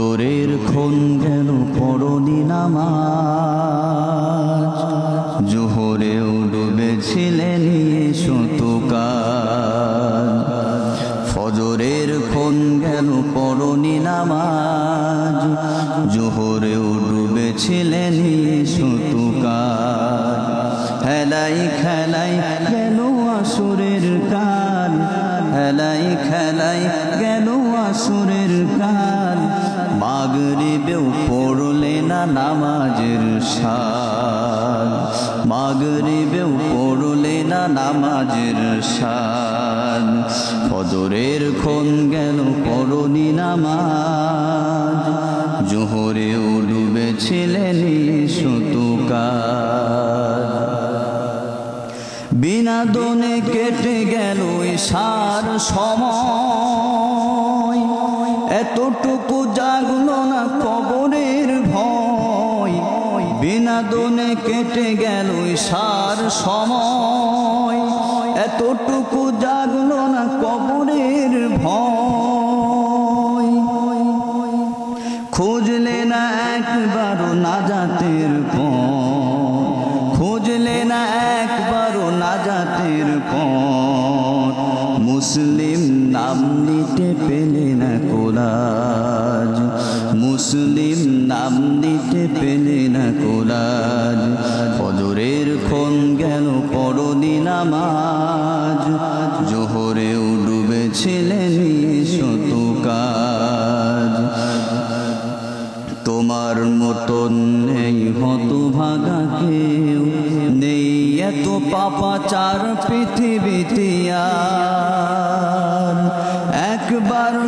ফজরের খন গেল পরনি নামাজ। জোহরেও ডুবেছিলেন শতুকাল ফজরের খন গেল পরনি নামাজ। জোহরেও ডুবেছিলেন শতুকাল হেলাই খেলাই গেল আসুরের কাল হেলাই খেলাই আসুরের কাল মাগরিবেও পড়লে না নামাজের সাল মাগরিবেও পড়লে না নামাজের সাল ফজরের খন গেল পড়নি নামাজ। জোহরেও ডুবেছিলেন শতুকাল বিনাদনে কেটে গেল সার সময়। এতটুকু জাগলো না কবরের ভয়। বিনাদনে কেটে গেল সার সময়। এতটুকু জাগলো না কবরের ভয়। খুঁজলে না একবারও না জাতের খুঁজলে নাম নিতে পেলে না কোলাজ। মুসলিম নাম নিতে পেলে না কোলাজ। ফজরের খন গেল পরদি নামাজ। জোহরেও ডুবেছিলেন শতকাজ। তোমার মতন নেই হত ভাগা কেউ। নেই এত পাপাচার পৃথিবীতে আর।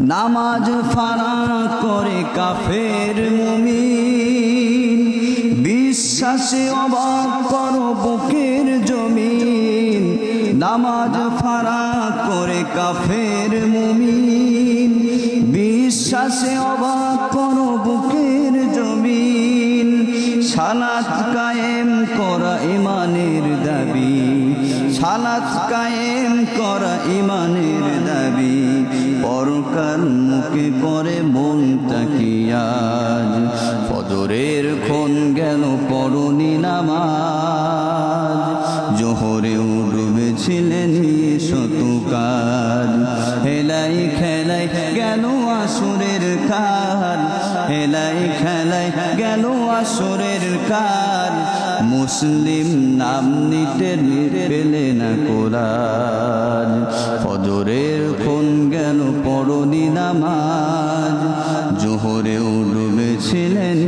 নামাজ ফারা করে কাফের মুমিন। বিশ্বাসে অবাক করো বুকের জমিন। নামাজ ফারা করে কাফের মুমিন। বিশ্বাসে অবাক করো বুকের জমিন। সালাত কায়েম করা ইমানের দাবি। সালাত কায়েম করা ইমানের পরকাল মুখে করে মন তাকিয়াজ ফজরের খন গেল পরনি নামাজ। জোহরেও ডুবেছিলেন শতুকাল হেলাই খেলাই গেল আসুরের কাল হেলাই খেলাই গেল আসুরের কাল মুসলিম নাম নিতে পেলে না কোরআন ফজরের নামাজ জোহরেও ডুবেছিলেন